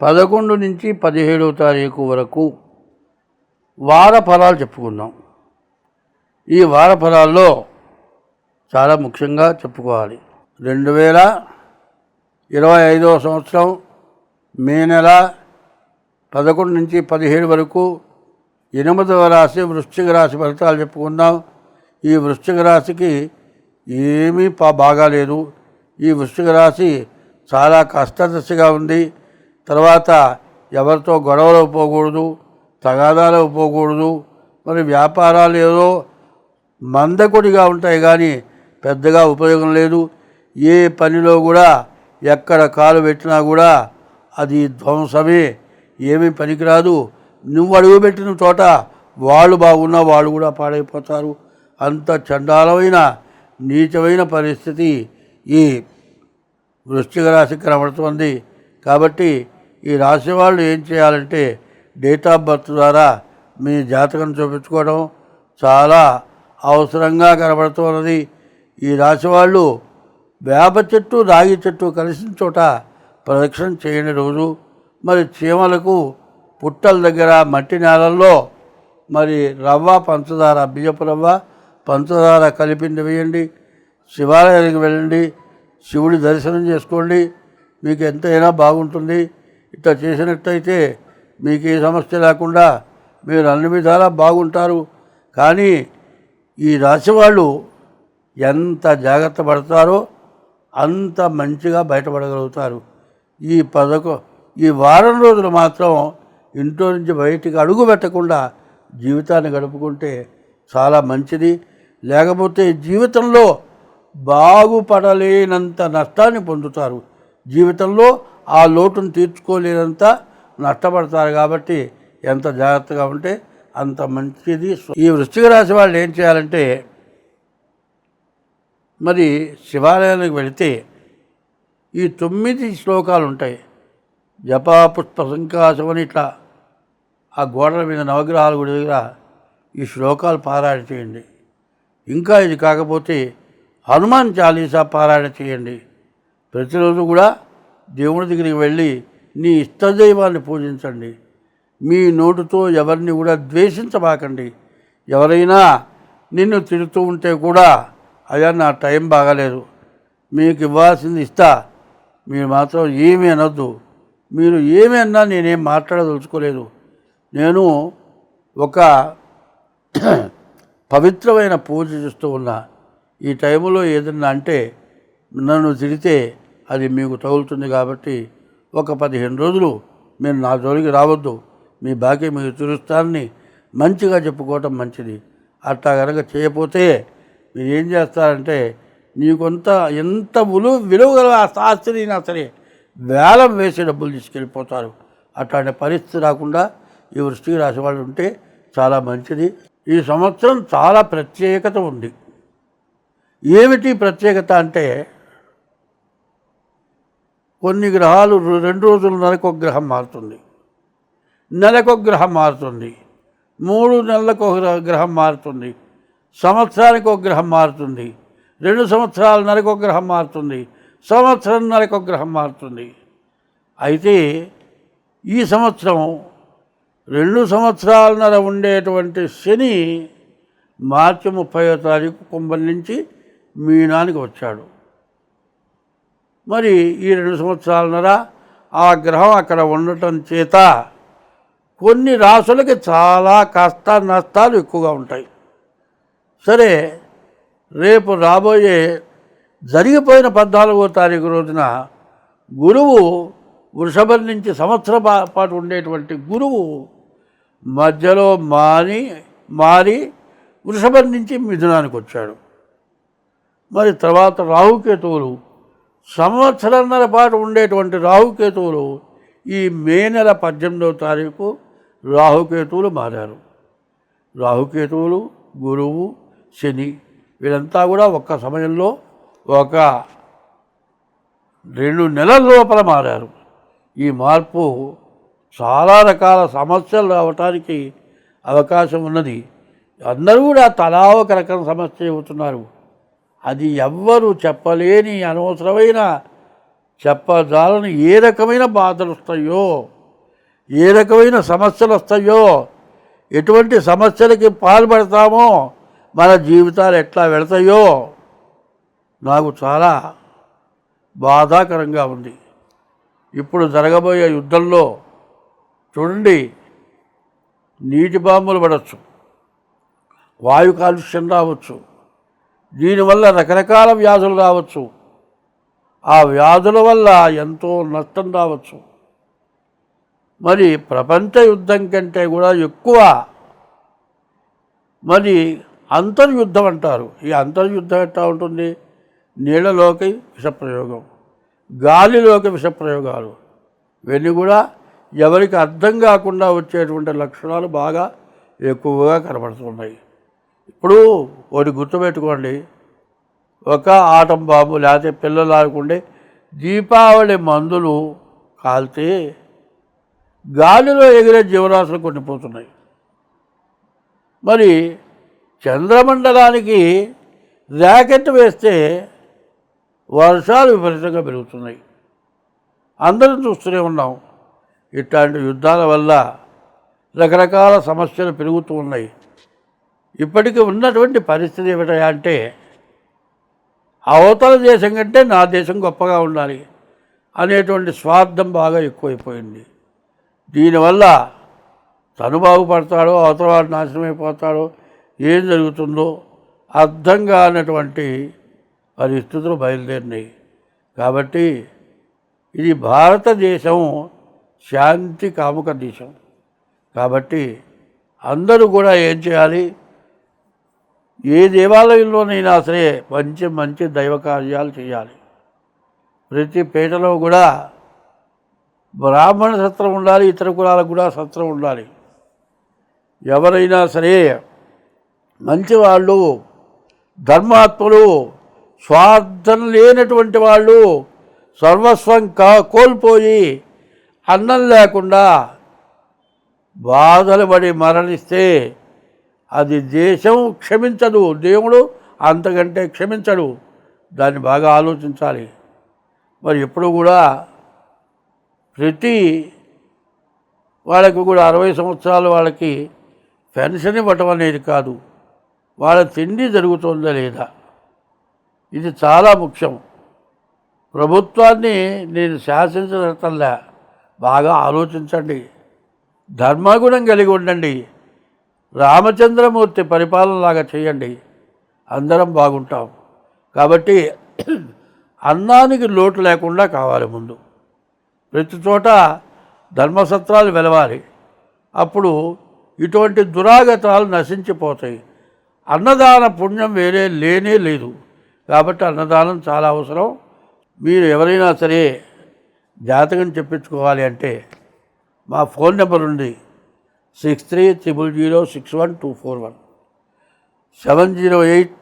పదకొండు నుంచి పదిహేడవ తారీఖు వరకు వార ఫలాలు చెప్పుకుందాం. ఈ వార ఫలాల్లో చాలా ముఖ్యంగా చెప్పుకోవాలి. రెండు వేల ఇరవై ఐదవ సంవత్సరం మే నెల పదకొండు నుంచి పదిహేడు వరకు ఎనిమిదవ రాశి వృశ్చిక రాశి ఫలితాలు చెప్పుకుందాం. ఈ వృశ్చిక రాశికి ఏమీ బాగాలేదు. ఈ వృశ్చిక రాశి చాలా కష్టదశగా ఉంది. తర్వాత ఎవరితో గొడవలు పోకూడదు తగాదాలు పోకూడదు మరి వ్యాపారాలు ఏదో మందకొడిగా ఉంటాయి కానీ పెద్దగా ఉపయోగం లేదు. ఏ పనిలో కూడా ఎక్కడ కాలు పెట్టినా కూడా అది ధ్వంసమే ఏమీ పనికిరాదు. నువ్వు అడుగుపెట్టిన చోట వాళ్ళు బాగున్నా వాళ్ళు కూడా పాడైపోతారు. అంత చండాలమైన నీచమైన పరిస్థితి ఈ వృశ్చిక రాశికి కనబడుతుంది. కాబట్టి ఈ రాశి వాళ్ళు ఏం చేయాలంటే డేట్ ఆఫ్ బర్త్ ద్వారా మీ జాతకం చూపించుకోవడం చాలా అవసరంగా కనబడుతున్నది ఈ రాశి వాళ్ళు వేప చెట్టు రాగి చెట్టు కలిసిన చోట ప్రదక్షిణ చేయని రోజు. మరి చీమలకు పుట్టల దగ్గర మట్టి నేలల్లో మరి రవ్వ పంచదార బియ్యపు రవ్వ పంచదార కలిపిండి వేయండి. శివాలయానికి వెళ్ళండి. శివుడి దర్శనం చేసుకోండి. మీకు ఎంతైనా బాగుంటుంది. ఇట్లా చేసినట్టయితే మీకు ఏ సమస్య లేకుండా మీరు అన్ని విధాలా బాగుంటారు. కానీ ఈ రాశి వాళ్ళు ఎంత జాగ్రత్త పడతారో అంత మంచిగా బయటపడగలుగుతారు. ఈ పదకొ ఈ వారం రోజులు మాత్రం ఇంట్లో నుంచి బయటికి అడుగు పెట్టకుండా జీవితాన్ని గడుపుకుంటే చాలా మంచిది. లేకపోతే జీవితంలో బాగుపడలేనంత నష్టాన్ని పొందుతారు. జీవితంలో ఆ లోటును తీర్చుకోలేనంత నష్టపడతారు కాబట్టి ఎంత జాగ్రత్తగా ఉంటే అంత మంచిది. ఈ వృశ్చిక రాశి వాళ్ళు ఏం చేయాలంటే మరి శివాలయానికి వెళితే ఈ తొమ్మిది శ్లోకాలు ఉంటాయి. జపా పుష్ప సంకాశం అని ఇట్లా. ఆ గోడల మీద నవగ్రహాల గుడి దగ్గర ఈ శ్లోకాలు పారాయణ చేయండి. ఇంకా ఇది కాకపోతే హనుమాన్ చాలీసా పారాయణ చేయండి. ప్రతిరోజు కూడా దేవుడి దగ్గరికి వెళ్ళి నీ ఇష్టదైవాన్ని పూజించండి. మీ నోటుతో ఎవరిని కూడా ద్వేషించబాకండి. ఎవరైనా నిన్ను తిడుతూ ఉంటే కూడా అయ్యా నా టైం బాగాలేదు. మీకు ఇవ్వాల్సింది ఇస్తా. మీరు మాత్రం ఏమీ అనొద్దు. మీరు ఏమి అన్నా నేనేం మాట్లాడదలుచుకోలేదు. నేను ఒక పవిత్రమైన పూజ చేస్తూ ఉన్నా. ఈ టైంలో ఏదన్నా అంటే నన్ను తిడితే అది మీకు తగులుతుంది కాబట్టి ఒక పదిహేను రోజులు మీరు నా జోలికి రావద్దు. మీ బాకీ మీకు తీరుస్తానని మంచిగా చెప్పుకోవటం మంచిది. అట్లా కనుక చేయపోతే మీరు ఏం చేస్తారంటే నీకొంత ఎంత విలువ విలువ గల ఆస్తినైనా సరే వేలం వేసి డబ్బులు తీసుకెళ్ళిపోతారు. అట్లాంటి పరిస్థితి రాకుండా ఈ వృష్టికి రాసి వాళ్ళు ఉంటే చాలా మంచిది. ఈ సంవత్సరం చాలా ప్రత్యేకత ఉంది. ఏమిటి ప్రత్యేకత అంటే కొన్ని గ్రహాలు రెండు రోజులున్నరకు ఒక గ్రహం మారుతుంది. నెలకు ఒక గ్రహం మారుతుంది. మూడు నెలలకు ఒక గ్రహ- గ్రహం మారుతుంది. సంవత్సరానికి ఒక గ్రహం మారుతుంది. రెండు సంవత్సరాల నెలకు ఒక గ్రహం మారుతుంది. సంవత్సరం నెలకు ఒక గ్రహం మారుతుంది. అయితే ఈ సంవత్సరం రెండు సంవత్సరాలన్నర ఉండేటువంటి శని మార్చి ముప్పయో తారీఖు కుంభం నుంచి మీనానికి వచ్చాడు. మరి ఈ రెండు సంవత్సరాలన్నర ఆ గ్రహం అక్కడ ఉండటం చేత కొన్ని రాసులకి చాలా కష్ట నష్టాలు ఎక్కువగా ఉంటాయి. సరే రేపు రాబోయే జరిగిపోయిన పద్నాలుగో తారీఖు రోజున గురువు వృషభం నుంచి సంవత్సర పాటు ఉండేటువంటి గురువు మధ్యలో మాని మారి వృషభం నుంచి మిథునానికి వచ్చాడు. మరి తర్వాత రాహుకేతువులు సంవత్సరంన్నర పాటు ఉండేటువంటి రాహుకేతువులు ఈ మే నెల పద్దెనిమిదవ తారీఖు రాహుకేతువులు మారారు. రాహుకేతువులు గురువు శని వీళ్ళంతా కూడా ఒక్క సమయంలో ఒక రెండు నెలల లోపల మారారు. ఈ మార్పు చాలా రకాల సమస్యలు రావటానికి అవకాశం ఉన్నది. అందరూ కూడా తలా ఒక రకం సమస్య చెబుతున్నారు అది ఎవ్వరు చెప్పలేని అనవసరమైన చెప్పజాలని ఏ రకమైన బాధలు వస్తాయో ఏ రకమైన సమస్యలు వస్తాయో ఎటువంటి సమస్యలకి పాల్పడతామో మన జీవితాలు ఎట్లా వెళతాయో నాకు చాలా బాధాకరంగా ఉంది. ఇప్పుడు జరగబోయే యుద్ధంలో చూడండి నీటి బాంబులు పడవచ్చు వాయు కాలుష్యం రావచ్చు దీనివల్ల రకరకాల వ్యాధులు రావచ్చు. ఆ వ్యాధుల వల్ల ఎంతో నష్టం రావచ్చు. మరి ప్రపంచ యుద్ధం కంటే కూడా ఎక్కువ మరి అంతర్యుద్ధం అంటారు. ఈ అంతర్యుద్ధం ఎట్లా ఉంటుంది? నీళ్ళలోకి విషప్రయోగం గాలిలోకి విషప్రయోగాలు. ఇవన్నీ కూడా ఎవరికి అర్థం కాకుండా వచ్చేటువంటి లక్షణాలు బాగా ఎక్కువగా కనబడుతున్నాయి. ఇప్పుడు ఒకటి గుర్తుపెట్టుకోండి. ఒక ఆటం బాబు లేకపోతే పిల్లలు ఆడుకుంటే దీపావళి మందులు కాల్తే గాలిలో ఎగిరే జీవరాశులు కొన్ని పోతున్నాయి మరి చంద్రమండలానికి ర్యాకెట్ వేస్తే వర్షాలు విపరీతంగా పెరుగుతున్నాయి. అందరం చూస్తూనే ఉన్నాం. ఇట్లాంటి యుద్ధాల వల్ల రకరకాల సమస్యలు పెరుగుతూ ఉన్నాయి. ఇప్పటికి ఉన్నటువంటి పరిస్థితి ఏమిటా అంటే అవతల దేశం కంటే నా దేశం గొప్పగా ఉండాలి అనేటువంటి స్వార్థం బాగా ఎక్కువైపోయింది. దీనివల్ల తను బాగుపడతాడో అవతల వాడు నాశనమైపోతాడో ఏం జరుగుతుందో అర్థం కానటువంటి పరిస్థితులు బయలుదేరినాయి. కాబట్టి ఇది భారతదేశం శాంతి కాముక దేశం. కాబట్టి అందరూ కూడా ఏం చేయాలి? ఏ దేవాలయంలోనైనా సరే మంచి మంచి దైవ కార్యాలు చేయాలి. ప్రతి పేటలో కూడా బ్రాహ్మణ సత్రం ఉండాలి ఇతర కులాలకు కూడా సత్రం ఉండాలి. ఎవరైనా సరే మంచివాళ్ళు ధర్మాత్ములు స్వార్థం లేనటువంటి వాళ్ళు సర్వస్వం కా కోల్పోయి అన్నం లేకుండా బాధలు పడి మరణిస్తే అది దేశం క్షమించదు. దేవుడు అంతకంటే క్షమించడు. దాన్ని బాగా ఆలోచించాలి. మరి ఎప్పుడు కూడా ప్రతి వాళ్ళకి కూడా అరవై సంవత్సరాలు వాళ్ళకి పెన్షన్ ఇవ్వటం అనేది కాదు. వాళ్ళ తిండి జరుగుతుందా లేదా? ఇది చాలా ముఖ్యం. ప్రభుత్వాన్ని నేను శాసించటంలా బాగా ఆలోచించండి. ధర్మగుణం కలిగి ఉండండి. రామచంద్రమూర్తి పరిపాలనలాగా చేయండి. అందరం బాగుంటాం. కాబట్టి అన్నానికి లోటు లేకుండా కావాలి ముందు. ప్రతి చోట ధర్మసత్రాలు వెలవాలి. అప్పుడు ఇటువంటి దురాగతాలు నశించిపోతాయి. అన్నదాన పుణ్యం వేరే లేనే లేదు. కాబట్టి అన్నదానం చాలా అవసరం. మీరు ఎవరైనా సరే జాతకం చెప్పించుకోవాలి అంటే మా ఫోన్ నెంబర్ ఉంది. Six three triple zero six one two four one seven zero eight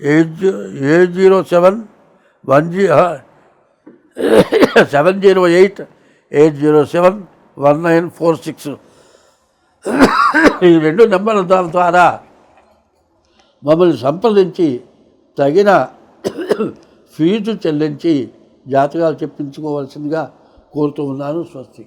eight eight zero seven one G seven zero eight eight zero seven one nine four six ఈ రెండు నెంబర్ల ద్వారా మమ్మల్ని సంప్రదించి తగిన ఫీజు చెల్లించి జాతకాలు చెప్పించుకోవాల్సిందిగా కోరుతూ ఉన్నాను స్వస్తి.